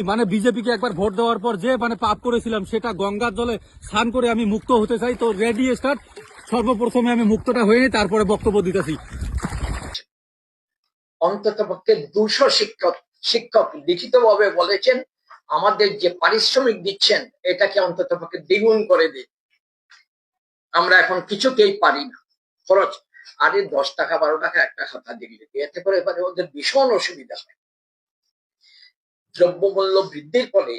মানে বিজেপিকে একবার ভোট দেওয়ার পর যে মানে পাপ করেছিলাম, সেটা গঙ্গার জলে স্নান করে আমি মুক্ত হতে চাই। তো রেডি স্টার্ট সর্বপ্রথমে আমি মুক্তটা হয়ে নিই, তারপরে বক্তব্য দিতেছি। অন্তত পক্ষে দুশো শিক্ষক শিক্ষক লিখিতভাবে বলেছেন, আমাদের যে পারিশ্রমিক দিচ্ছেন, এটাকে অন্তত পক্ষে দ্বিগুণ করে দিন। আমরা এখন কিছুতেই পারি না। খরচ, আরে দশ টাকা, বারো টাকা, একটা খাতা দিলে এতে করে এবারে ওদের ভীষণ অসুবিধা হয়। দ্রব্যমূল্য বৃদ্ধির ফলে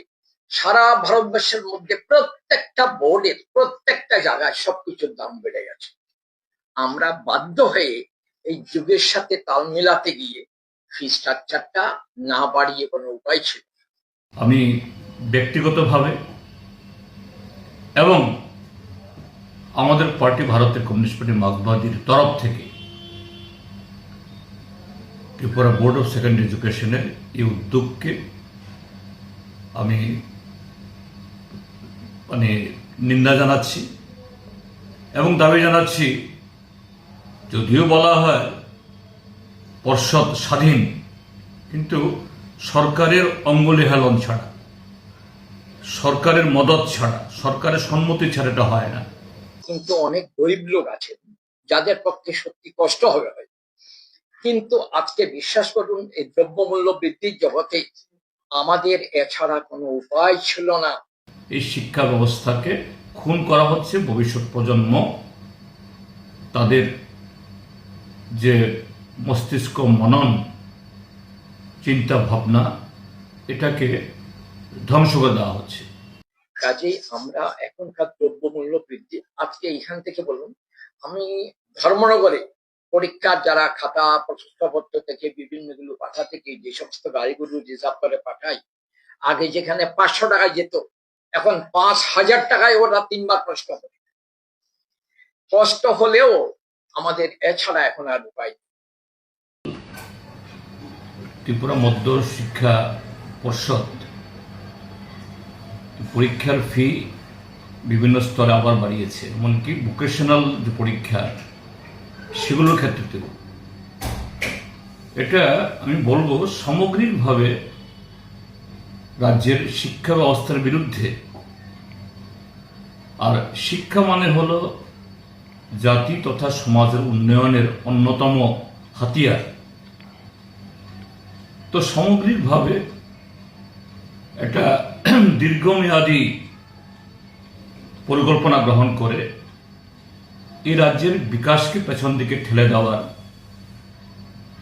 সারা ভারতবর্ষের মধ্যে প্রত্যেকটা বোর্ডের প্রত্যেকটা জায়গায় সবকিছুর দাম বেড়ে গেছে। আমরা বাধ্য হয়ে এই যুগের সাথে তাল মেলাতে গিয়ে ফি স্ট্রাকচারটা না বাড়িয়ে কোনো উপায় ছিল আমি ব্যক্তিগতভাবে এবং আমাদের পার্টি ভারতের কমিউনিস্ট পার্টি মার্ক্সবাদীর তরফ থেকে ত্রিপুরা বোর্ড অফ সেকেন্ডারি এডুকেশনের এই উদ্যোগকে আমি মানে নিন্দা জানাচ্ছি এবং দাবি জানাচ্ছি, যদিও বলা হয় পর্ষদ স্বাধীন, কিন্তু সরকারের অঙ্গুলি হেলন ছাড়া, সরকারের মদত ছাড়া, সরকারের সম্মতি ছাড়া এটা হয় না। কিন্তু অনেক গরিব লোক আছেন, যাদের পক্ষে সত্যি কষ্ট হবে কিন্তু আজকে বিশ্বাস করুন, এই দ্রব্যমূল্য বৃদ্ধির জগতে আমাদের এছাড়া কোনো উপায় ছিল না। এই শিক্ষা ব্যবস্থাকে খুন করা হচ্ছে ভবিষ্যৎ প্রজন্ম। তাদের যে মস্তিষ্ক মনন চিন্তা ভাবনা এটাকে ধ্বংস করে দেওয়া হচ্ছে। কাজেই আমরা এখনকার দ্রব্যমূল্য বৃদ্ধি আজকে এখান থেকে বলুন আমি ধর্মনগরে পরীক্ষার যারা খাতা প্রশ্নপত্র থেকে বিভিন্নগুলো পাঠা থেকে যে সমস্ত গাড়িগুলো রিজার্ভ করে পাঠাই, আগে যেখানে পাঁচশো টাকায় যেত, এখন পাঁচ হাজার টাকায় ওরা তিনবার প্রশ্ন করে কষ্ট হলেও আমাদের এছাড়া এখন আর উপায়। ত্রিপুরা মধ্য শিক্ষা পর্ষদ পরীক্ষার ফি বিভিন্ন স্তরে আবার বাড়িয়েছে, এমনকি ভোকেশনাল যে পরীক্ষা সেগুলোর ক্ষেত্রে এটা আমি বলব সামগ্রিকভাবে রাজ্যের শিক্ষা ব্যবস্থার বিরুদ্ধে। আর শিক্ষা মানে হলো জাতি তথা সমাজের উন্নয়নের অন্যতম হাতিয়ার। তো সামগ্রিকভাবে একটা দীর্ঘমেয়াদী পরিকল্পনা গ্রহণ করে এই রাজ্যের বিকাশকে পেছন দিকে ঠেলে দেওয়ার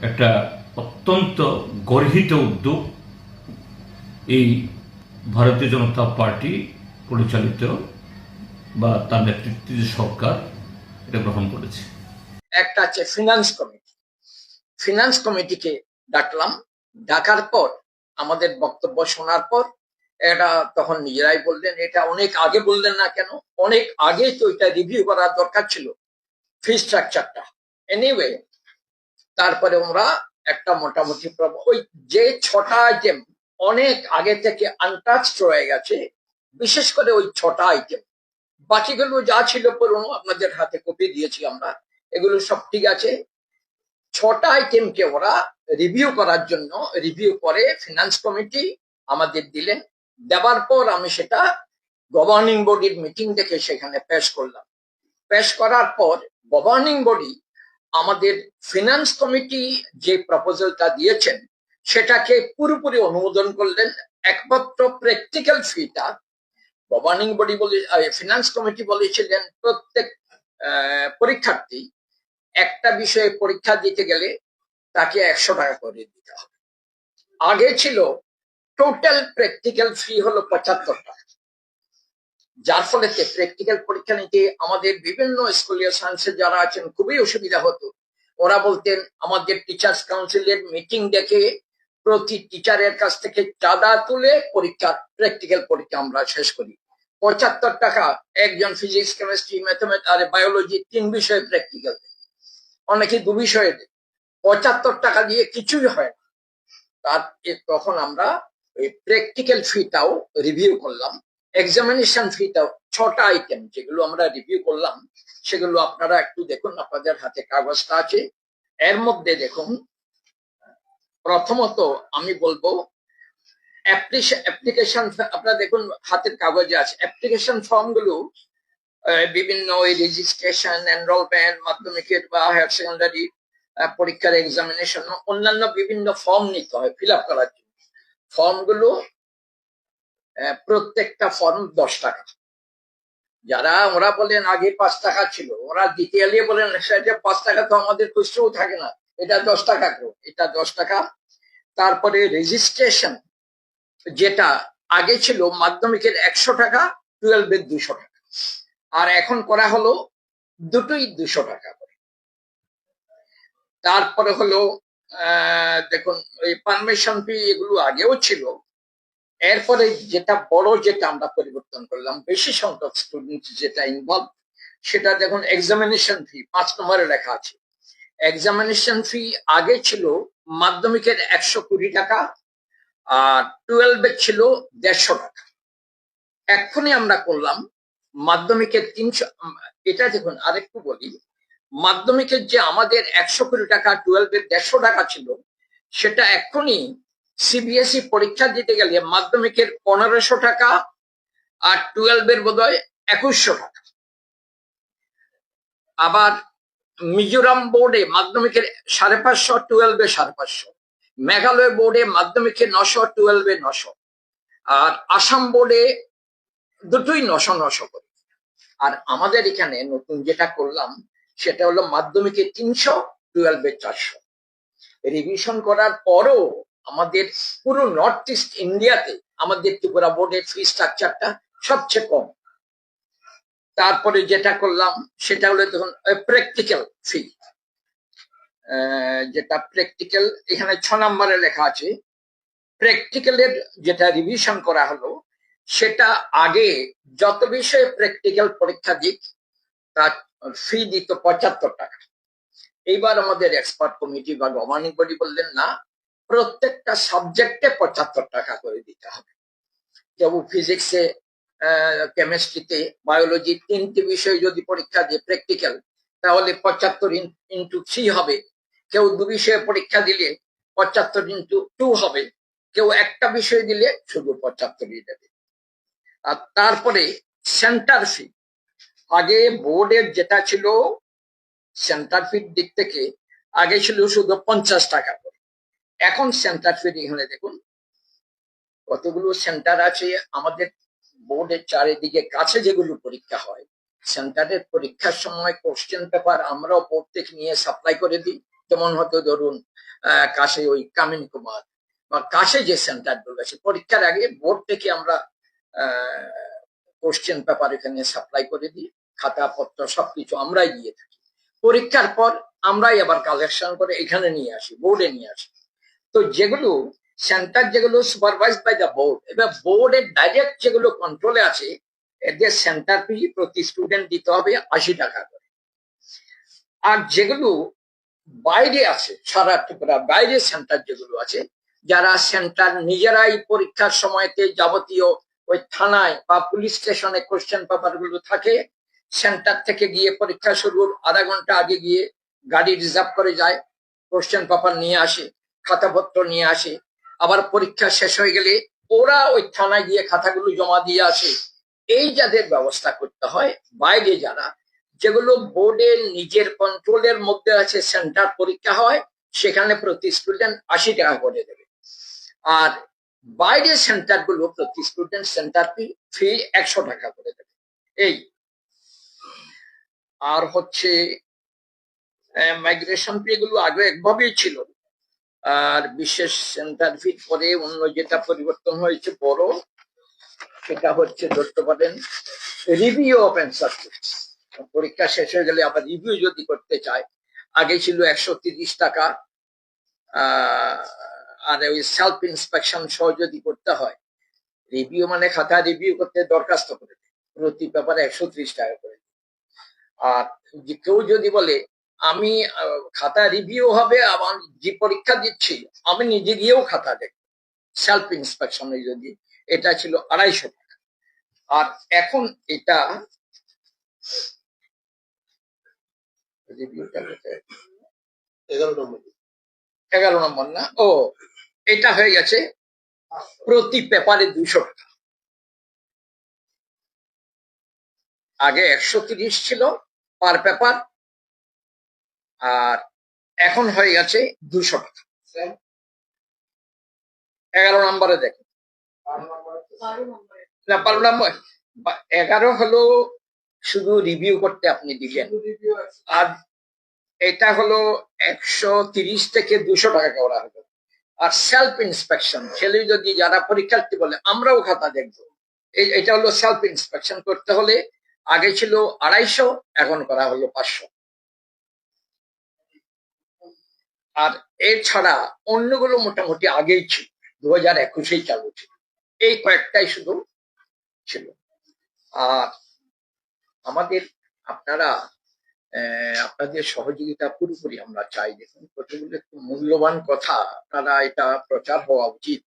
একটা অত্যন্ত গর্হিত উদ্যোগ এই ভারতীয় জনতা পার্টি পরিচালিত বা তার নেতৃত্বে যে সরকার, এটা গ্রহণ করেছে। একটা আছে ফিনান্স কমিটি ফিনান্স কমিটিকে ডাকলাম। ডাকার পর আমাদের বক্তব্য শোনার পর এটা তখন নিজেরাই বললেন, এটা অনেক আগে বললেন না কেন? অনেক আগে তো এটা রিভিউ করার দরকার ছিল ফি স্ট্রাকচারটা এনিওয়ে তারপরে আমরা একটা মোটামুটি ওই যে ছটা আইটেম অনেক আগে থেকে আনটাচড রয়ে গেছে, বিশেষ করে ওই ছটা আইটেম বাকিগুলো যা ছিল পুরনো আপনাদের হাতে কপি দিয়েছি আমরা, এগুলো সব ঠিক আছে। ছটা আইটেমকে ওরা রিভিউ করার জন্য রিভিউ করে ফিনান্স কমিটি আমাদের দিলেন। দেওয়ার পর আমি সেটা গভর্নিং বডির মিটিং দেখে সেখানে পেশ করলাম। পেশ করার পর গভর্নিং বডি আমাদের ফিনান্স কমিটি যে প্রপোজালটা দিয়েছেন, সেটাকে পুরোপুরি অনুমোদন করলেন। একমাত্র প্র্যাকটিক্যাল ফিটা গভর্নিং বডি বলে ফিনান্স কমিটি বলেছিলেন প্রত্যেক পরীক্ষার্থী একটা বিষয়ে পরীক্ষা দিতে গেলে তাকে একশো টাকা করে দিতে হবে। আগে ছিল টোটাল প্র্যাকটিক্যাল ফি হলো পঁচাত্তর টাকা। যার ফলে প্র্যাকটিক্যাল পরীক্ষা নিতে আমাদের বিভিন্ন স্কুলীয় সায়েন্সের যারা আছেন, খুবই অসুবিধা হতো। ওরা বলতেন, আমাদের টিচার্স কাউন্সিলের মিটিং দেখে প্রতি টিচারের কাছ থেকে চাঁদা তুলে পরীক্ষা প্র্যাকটিক্যাল পরীক্ষা আমরা শেষ করি। পঁচাত্তর টাকা একজন ফিজিক্স কেমিস্ট্রি ম্যাথমেটিক্স আর বায়োলজি তিন বিষয়ে প্র্যাকটিক্যাল অনেকে দু বিষয়ে পঁচাত্তর টাকা দিয়ে কিছুই হয় না। তার তখন আমরা ওই প্র্যাকটিক্যাল ফিটাও রিভিউ করলাম। এক্সামিনেশন ফিটাও ছটা আইটেম যেগুলো আমরা রিভিউ করলাম সেগুলো আপনারা একটু দেখুন আপনাদের হাতে কাগজটা আছে। এর মধ্যে দেখুন প্রথমত আমি বলব অ্যাপ্লিকেশন আপনারা দেখুন হাতের কাগজে আছে। অ্যাপ্লিকেশন ফর্মগুলো আহ, বিভিন্ন ওই রেজিস্ট্রেশন এনরোলমেন্ট মাধ্যমিকের বা হায়ার সেকেন্ডারি পরীক্ষার এক্সামিনেশন অন্যান্য বিভিন্ন ফর্ম নিতে হয় ফিল আপ করার জন্য। ফর্মগুলো আহ, প্রত্যেকটা ফর্ম দশ টাকা। যারা ওরা বলেন আগে পাঁচ টাকা ছিল ওরা এলে বলেন পাঁচ টাকা তো আমাদের খুচরোও থাকে না এটা দশ টাকা করে এটা দশ টাকা। তারপরে রেজিস্ট্রেশন যেটা আগে ছিল মাধ্যমিকের একশো টাকা টুয়েলভের দুশো টাকা। আর এখন করা হলো দুটোই দুশো টাকা করে। তারপরে হলো দেখুন ওই পারমিশন ফি এগুলো আগেও ছিল। এরপরে যেটা বড়, যেটা আমরা পরিবর্তন করলাম, বেশি সংখ্যক স্টুডেন্ট যেটা ইনভলভ সেটা দেখুন এক্সামিনেশন ফি পাঁচ নম্বরে লেখা আছে। এক্সামিনেশন ফি আগে ছিল মাধ্যমিকের একশো কুড়ি টাকা, আর টুয়েলভের ছিল দেড়শো টাকা। এক্ষুনি আমরা করলাম মাধ্যমিকের তিনশো, এটা দেখুন, আরেকটু বলি মাধ্যমিকের যে আমাদের একশো কুড়ি টাকা টুয়েলভের দেড়শো টাকা ছিল, সেটা এক্ষুনি সিবিএসই E পরীক্ষা দিতে গেলে মাধ্যমিকের পনেরোশো টাকা আর টুয়েলভের বোধ হয় একুশশো টাকা। আবার মিজোরাম বোর্ডে মাধ্যমিকের সাড়ে পাঁচশো টুয়েলভে সাড়ে পাঁচশো। মেঘালয় বোর্ডে মাধ্যমিকে নশো টুয়েলভে নশো। আর আসাম বোর্ডে দুটোই নশো নশো করে। আর আমাদের এখানে নতুন যেটা করলাম সেটা হলো মাধ্যমিকে তিনশো, টুয়েলভে চারশো। রিভিশন করার পরও আমাদের পুরো নর্থ ইস্ট ইন্ডিয়াতে আমাদের ত্রিপুরা বোর্ডের ফি স্ট্রাকচারটা সবচেয়ে কম। তারপরে যেটা করলাম, সেটা হলো দেখুন প্র্যাকটিক্যাল ফি যেটা প্র্যাকটিক্যাল এখানে ছ নম্বরে লেখা আছে। প্র্যাকটিক্যালের যেটা রিভিশন করা হলো, সেটা আগে যত বিষয়ে প্র্যাকটিক্যাল পরীক্ষা দিক তার ফি দিত পঁচাত্তর টাকা। এইবার আমাদের এক্সপার্ট কমিটি বা গভর্নিং বডি বললেন, না, প্রত্যেকটা সাবজেক্টে পঁচাত্তর টাকা করে দিতে হবে। কেউ ফিজিক্সে কেমিস্ট্রিতে বায়োলজি তিনটি বিষয় যদি পরীক্ষা দিয়ে প্র্যাকটিক্যাল তাহলে পঁচাত্তর ইন্টু থ্রি হবে। কেউ দু বিষয়ে পরীক্ষা দিলে পঁচাত্তর ইন্টু টু হবে। কেউ একটা বিষয় দিলে শুধু পঁচাত্তরই দেবে। আর তারপরে সেন্টার ফি আগে বোর্ডের যেটা ছিল সেন্টার ফির দিক থেকে, আগে ছিল শুধু পঞ্চাশ টাকা করে। এখন সেন্টার ফি এখানে দেখুন, কতগুলো সেন্টার আছে, আমাদের বোর্ডের চারিদিকে কাছে যেগুলো পরীক্ষা হয় সেন্টারের পরীক্ষার সময় কোশ্চেন পেপার আমরাও বোর্ড থেকে নিয়ে সাপ্লাই করে দিই। যেমন হয়তো ধরুন কাছে ওই কামিন কুমার, বা কাছে যে সেন্টারগুলো আছে, পরীক্ষার আগে বোর্ড থেকে আমরা কোশ্চেন পেপার এখানে সাপ্লাই করে দিই, খাতাপত্র সবকিছু আমরাই দিয়ে থাকি। পরীক্ষার পর আমরাই আবার কালেকশন করে এখানে নিয়ে আসি বোর্ডে নিয়ে আসি। তো যেগুলো সেন্টার যেগুলো সুপারভাইজ বাই দ্য বোর্ড এবার বোর্ডের ডাইরেক্ট যেগুলো কন্ট্রোলে আছে, এদের সেন্টার ফি প্রতি স্টুডেন্ট দিতে হবে আশি টাকা করে। আর যেগুলো বাইরে আছে, সারা ত্রিপুরা বাইরে সেন্টার যেগুলো আছে, যারা সেন্টার নিজেরাই পরীক্ষার সময়তে যাবতীয় ওই থানায় বা পুলিশ স্টেশনে কোশ্চেন পেপারগুলো থাকে সেন্টার থেকে গিয়ে পরীক্ষা শুরুর আধা ঘণ্টা আগে গিয়ে গাড়ি রিজার্ভ করে যায় কোশ্চেন পেপার নিয়ে আসে, খাতাপত্র নিয়ে আসে। আবার পরীক্ষা শেষ হয়ে গেলে ওরা ওই থানায় গিয়ে খাতাগুলো জমা দিয়ে আসে। এই যাদের ব্যবস্থা করতে হয়, বাইরে যারা, যেগুলো বোর্ডের নিজের কন্ট্রোলের মধ্যে আছে সেন্টার পরীক্ষা হয়, সেখানে প্রতি স্টুডেন্ট আশি টাকা করে দেবে। আর বাইরে সেন্টারগুলো প্রতি স্টুডেন্ট সেন্টার ফি একশো টাকা করে দেবে। এই। আর হচ্ছে মাইগ্রেশন ফি এগুলো আগে একভাবেই ছিল। আর বিশেষ সেন্টার ফি পরে অন্য যেটা পরিবর্তন হয়েছে বড় সেটা হচ্ছে ধরতে পারেন রিভিউ অফ অ্যান্সার পরীক্ষা শেষ হয়ে গেলে আবার রিভিউ যদি করতে চায় আগে ছিল একশো তিরিশ টাকা আহ, আর ওই সেলফ ইন্সপেকশন সহ যদি করতে হয় রিভিউ মানে খাতা রিভিউ করতে দরখাস্ত করে প্রতি পেপারে একশো ত্রিশ টাকা করে আর কেউ যদি বলে আমি খাতা রিভিউ হবে আবার যে পরীক্ষা দিচ্ছি আমি নিজে গিয়েও খাতা দেখব। সেলফ ইন্সপেকশনে যদি এটা ছিল আড়াইশো টাকা। আর এখন এটা রিভিউটা এগারো নম্বর। এগারো নম্বর না? ও এটা হয়ে গেছে প্রতি পেপারে দুশো টাকা। আগে একশো তিরিশ ছিল পার পেপার আর এখন হয়ে গেছে দুশো টাকা। এগারো নম্বরে দেখেন না বারো নম্বর। এগারো হলো শুধু রিভিউ করতে আপনি দিবেন আর এটা হলো একশো তিরিশ থেকে দুশো টাকা করা হলো আর সেলফ ইন্সপেকশন ছেলে যদি যারা পরীক্ষার্থী বলে, আমরাও খাতা দেখব। এটা হলো সেলফ ইন্সপেকশন করতে হলে আগে ছিল আড়াইশো, এখন করা হলো পাঁচশো। আর এছাড়া অন্যগুলো মোটামুটি আগেই ছিল দু হাজার একুশেই চালু ছিল। এই কয়েকটাই শুধু ছিল। আর আমাদের আপনারা আপনাদের সহযোগিতা পুরোপুরি আমরা চাই। দেখুন কতগুলো একটু মূল্যবান কথা আপনারা এটা প্রচার হওয়া উচিত।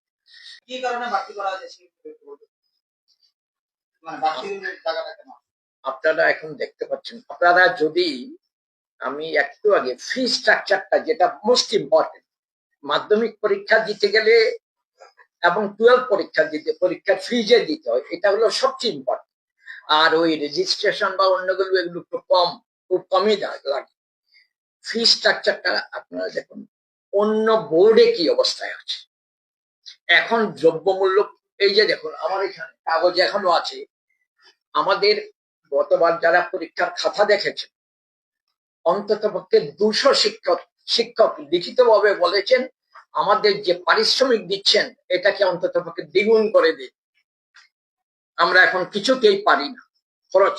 কি কারণে বাড়তি করা? মানে আপনারা এখন দেখতে পাচ্ছেন আপনারা যদি আমি একটু আগে ফি স্ট্রাকচারটা যেটা মোস্ট ইম্পর্টেন্ট মাধ্যমিক পরীক্ষা দিতে গেলে এবং টুয়েলভ পরীক্ষা দিতে পরীক্ষার ফি যে দিতে হয় এটা হলো সবচেয়ে ইম্পর্টেন্ট আর ওই রেজিস্ট্রেশন বা অন্যগুলো এগুলো একটু কম। খুব কমই লাগে। ফি স্ট্রাকচারটা আপনারা দেখুন, অন্য বোর্ডে কি অবস্থায় আছে? এখন দ্রব্যমূল্য, এই যে দেখুন, আমার এখানে কাগজ এখনও আছে। আমাদের গতবার যারা পরীক্ষার খাতা দেখেছেন অন্তত পক্ষে দুশো শিক্ষক শিক্ষক লিখিতভাবে বলেছেন, আমাদের যে পারিশ্রমিক দিচ্ছেন, এটাকে অন্তত পক্ষে দ্বিগুণ করে দিন। আমরা এখন কিছুতেই পারি না। খরচ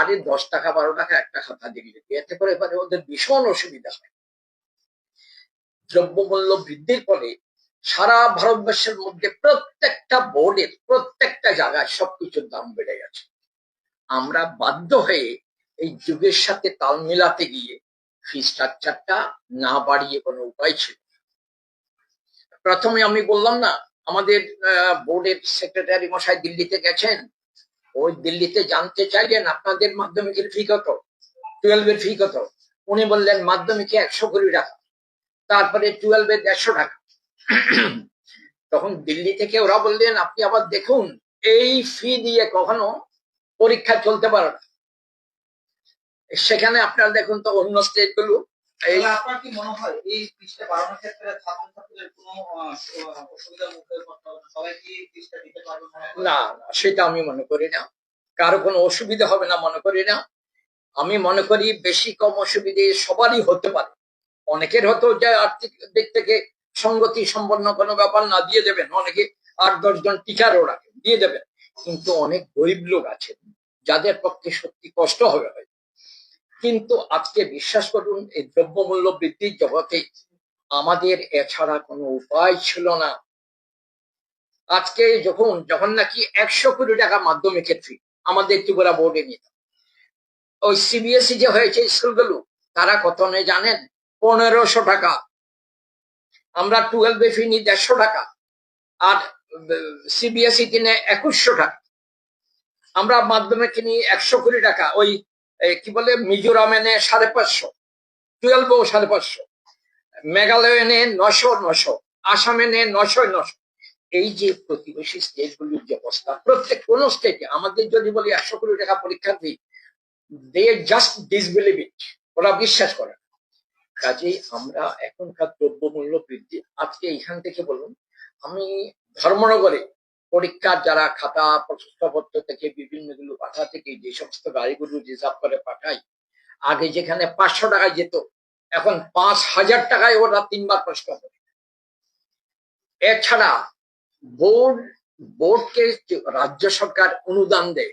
আরে দশ টাকা, বারো টাকা, একটা খাতা দিলে এতে করে এবারে ওদের ভীষণ অসুবিধা হয়। দ্রব্যমূল্য বৃদ্ধির ফলে সারা ভারতবর্ষের মধ্যে প্রত্যেকটা বোর্ডের প্রত্যেকটা জায়গায় সবকিছুর দাম বেড়ে গেছে। আমরা বাধ্য হয়ে এই যুগের সাথে তাল মেলাতে গিয়ে ফি স্ট্রাকচারটা না বাড়িয়ে কোনো উপায় ছিল। প্রথমে আমি বললাম না, আমাদের বোর্ডের সেক্রেটারি মশাই দিল্লিতে গেছেন ওই দিল্লিতে জানতে চাইলেন আপনাদের মাধ্যমিকের ফি কত? টুয়েলভের ফি কত? উনি বললেন, মাধ্যমিকে একশো কোটি টাকা। তারপরে টুয়েলভে দেড়শো টাকা। তখন দিল্লি থেকে ওরা বললেন, আপনি আবার দেখুন, এই ফি দিয়ে কখনো পরীক্ষা চলতে পারে না। সেখানে আপনারা দেখুন তো অন্য স্টেটগুলো এই আপনার কি মনে হয় এই ফিসটা বাড়ানোর ক্ষেত্রে ছাত্রছাত্রীদের কোনো আহ, আহ, অসুবিধার মুখে না? সবাই কি ফিসটা দিতে পারবে না না, সেটা আমি মনে করি না। কারও কোনো অসুবিধা হবে না মনে করি না। আমি মনে করি বেশি কম অসুবিধে সবারই হতে পারে। অনেকের হতো যে আর্থিক দিক থেকে সঙ্গতি সম্পন্ন কোনো ব্যাপার না দিয়ে দেবেন। অনেকে আট দশজন টিচারও রাখেন দিয়ে দেবেন। কিন্তু অনেক গরিব লোক আছেন যাদের পক্ষে সত্যি কষ্ট হবে হয় কিন্তু আজকে বিশ্বাস করুন, এই দ্রব্যমূল্য বৃদ্ধির জগতে আমাদের এছাড়া কোনো উপায় ছিল না। আজকে যখন যখন নাকি একশো কোটি টাকা মাধ্যমিকের ফি আমাদের ত্রিপুরা বোর্ডে নিত ওই সিবিএসই যে হয়েছে, স্কুলগুলো, তারা কত নেই জানেন? পনেরোশো টাকা। আমরা টুয়েলভে ফি নিই দেড়শো টাকা। আর সিবিএসই কিনে একুশশো টাকা। আমরা মাধ্যমিক কিনি একশো কোটি টাকা। ওই কি বলে, মিজোরাম এনে সাড়ে পাঁচশো টুয়েলভেও সাড়ে পাঁচশো, মেঘালয় এনে নশো নশো, আসাম এনে নশো নশো এই যে প্রতিবেশী স্টেটগুলির যে অবস্থা, প্রত্যেক কোন স্টেটে আমাদের যদি বলি একশো কোটি টাকা পরীক্ষা দিই দে জাস্ট ডিসবিলিভ ইট ওরা বিশ্বাস করে। কাজেই আমরা এখনকার দ্রব্যমূল্য বৃদ্ধি, আজকে এখান থেকে বলুন, আমি ধর্মনগরে পরীক্ষার যারা খাতা প্রশ্নপত্র থেকে বিভিন্নগুলো পাঠা থেকে, যে সমস্ত গাড়িগুলো রিজার্ভ করে পাঠাই, আগে যেখানে পাঁচশো টাকায় যেত, এখন পাঁচ হাজার টাকায় ওরা তিনবার প্রশ্ন করে। এছাড়া বোর্ড, বোর্ডকে রাজ্য সরকার অনুদান দেয়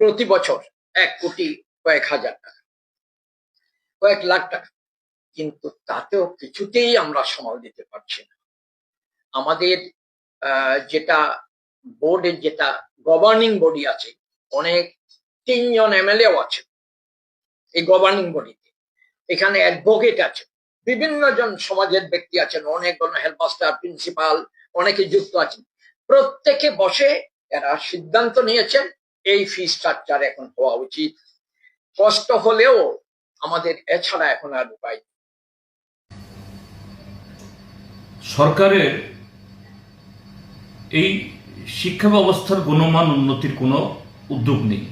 প্রতি বছর এক কোটি কয়েক হাজার টাকা, কয়েক লাখ টাকা। কিন্তু তাতেও কিছুতেই আমরা সামাল দিতে পারছি না। আমাদের যেটা বোর্ডের যেটা গভর্নিং বডি আছে, অনেক তিনজন এমএলএও আছে এই গভর্নিং বডিতে এখানে অ্যাডভোকেট আছে, বিভিন্ন জন সমাজের ব্যক্তি আছেন, অনেক হেডমাস্টার প্রিন্সিপাল অনেকে যুক্ত আছেন। প্রত্যেকে বসে এরা সিদ্ধান্ত নিয়েছেন, এই ফি স্ট্রাকচার এখন হওয়া উচিত। কষ্ট হলেও আমাদের এছাড়া এখন আর উপায়। সরকারের এই শিক্ষা ব্যবস্থার গুণমান উন্নতির কোনো উদ্যোগ নেই।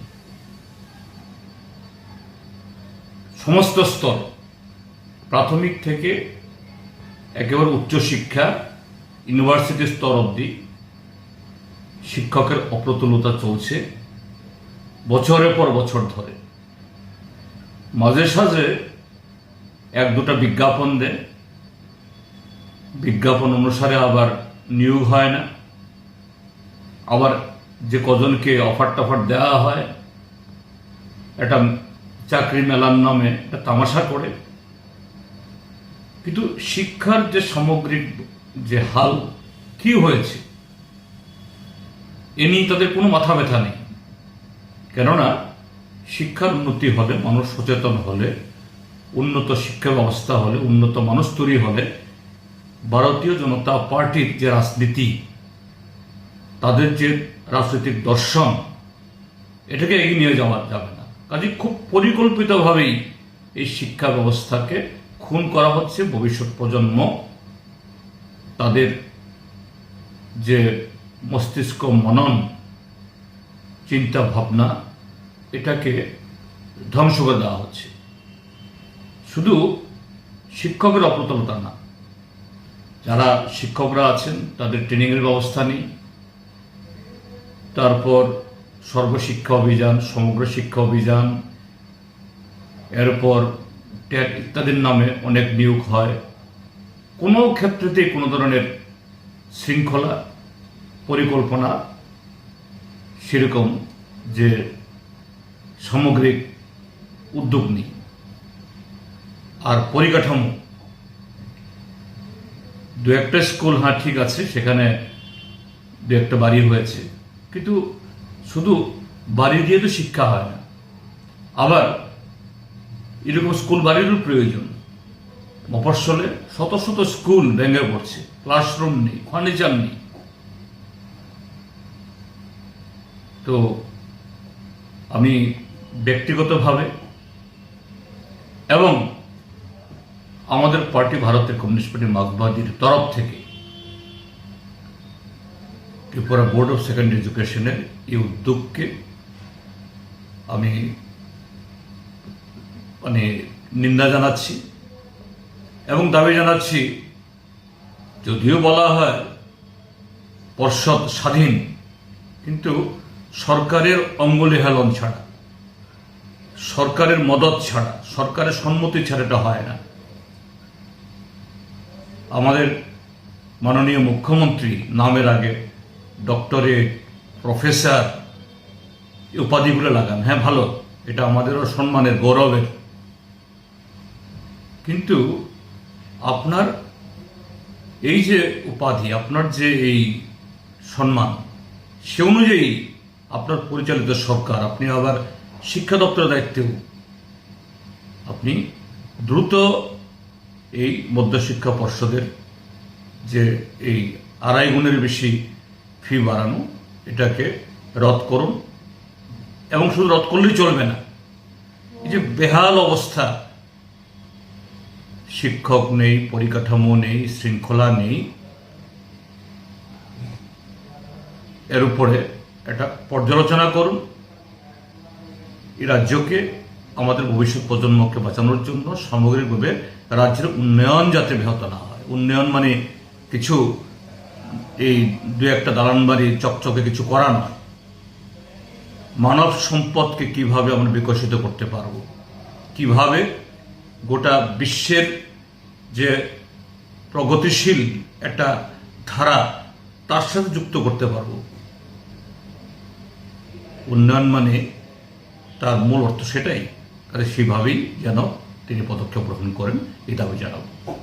সমস্ত স্তর, প্রাথমিক থেকে একেবারে উচ্চশিক্ষা ইউনিভার্সিটি স্তর অবধি শিক্ষকের অপ্রতুলতা চলছে বছরের পর বছর ধরে। মাঝে সাঝে এক দুটা বিজ্ঞাপন দেয়। বিজ্ঞাপন অনুসারে আবার নিয়োগ হয় না। আবার যে কজনকে অফার টফার দেওয়া হয়, একটা চাকরি মেলার নামে একটা তামাশা করে। কিন্তু শিক্ষার যে সামগ্রিক যে হাল, কি হয়েছে? এ নিয়ে তাদের কোনো মাথা ব্যথা নেই। কেননা, শিক্ষার উন্নতি হলে, মানুষ সচেতন হলে, উন্নত শিক্ষা ব্যবস্থা হলে, উন্নত মানুষ তৈরি হলে, ভারতীয় জনতা পার্টির যে রাজনীতি তাদের যে রাজনৈতিক দর্শন, এটাকে এগিয়ে নিয়ে যাওয়া যাবে না। কাজে খুব পরিকল্পিতভাবেই এই শিক্ষা ব্যবস্থাকে খুন করা হচ্ছে ভবিষ্যৎ প্রজন্ম। তাদের যে মস্তিষ্ক মনন, চিন্তা ভাবনা, এটাকে ধ্বংস করে দেওয়া হচ্ছে। শুধু শিক্ষকের অপ্রতুলতা না, যারা শিক্ষকরা আছেন, তাদের ট্রেনিংয়ের ব্যবস্থা নেই তারপর সর্বশিক্ষা অভিযান, সমগ্র শিক্ষা অভিযান, এরপর ট্যাট ইত্যাদির নামে অনেক নিয়োগ হয়। কোনো ক্ষেত্রেতেই কোনো ধরনের শৃঙ্খলা পরিকল্পনা সেরকম যে সামগ্রিক উদ্যোগ নেই। আর পরিকাঠামো, দু একটা স্কুল হ্যাঁ ঠিক আছে, সেখানে দু একটা বাড়ি হয়েছে। কিন্তু শুধু বাড়ি দিয়ে তো শিক্ষা হয় না, আবার এরকম স্কুল বাড়িরও প্রয়োজন। মফস্বলে শত শত স্কুল ভেঙে পড়ছে ক্লাসরুম নেই ফার্নিচার নেই। তো আমি ব্যক্তিগতভাবে এবং আমাদের পার্টি ভারতের কমিউনিস্ট পার্টি মার্কসবাদীর তরফ থেকে ত্রিপুরা বোর্ড অফ সেকেন্ডারি এডুকেশনের এই উদ্যোগকে আমি মানে নিন্দা জানাচ্ছি এবং দাবি জানাচ্ছি, যদিও বলা হয় পর্ষদ স্বাধীন, কিন্তু সরকারের অঙ্গুলি হেলন ছাড়া, সরকারের মদত ছাড়া, সরকারের সম্মতি ছাড়া এটা হয় না। আমাদের মাননীয় মুখ্যমন্ত্রী নামের আগে ডক্টরেট প্রফেসর উপাধিগুলো লাগান। হ্যাঁ ভালো। এটা আমাদেরও সম্মানের গৌরবের। কিন্তু আপনার এই যে উপাধি, আপনার যে এই সম্মান, সে অনুযায়ী আপনার পরিচালিত সরকার, আপনি আবার শিক্ষা দপ্তরের দায়িত্বেও আপনি দ্রুত এই মধ্যশিক্ষা পর্ষদের যে এই আড়াই গুণের বেশি ফি বাড়ানো, এটাকে রদ করুন। এবং শুধু রদ করলেই চলবে না। এই যে বেহাল অবস্থা। শিক্ষক নেই, পরিকাঠামো নেই, শৃঙ্খলা নেই। এর উপরে একটা পর্যালোচনা করুন। এই রাজ্যকে, আমাদের ভবিষ্যৎ প্রজন্মকে বাঁচানোর জন্য সামগ্রিকভাবে রাজ্যের উন্নয়ন যাতে ব্যাহত না হয়। উন্নয়ন মানে কিছু এই দু একটা দালান বাড়ি চকচকে কিছু করা নয় মানব সম্পদকে কীভাবে আমরা বিকশিত করতে পারব? কীভাবে গোটা বিশ্বের যে প্রগতিশীল একটা ধারা, তার সাথে যুক্ত করতে পারব? উন্নয়ন মানে তার মূল অর্থ সেটাই। কাজে সেভাবেই যেন তিনি পদক্ষেপ গ্রহণ করেন, এই দাবি জানাব।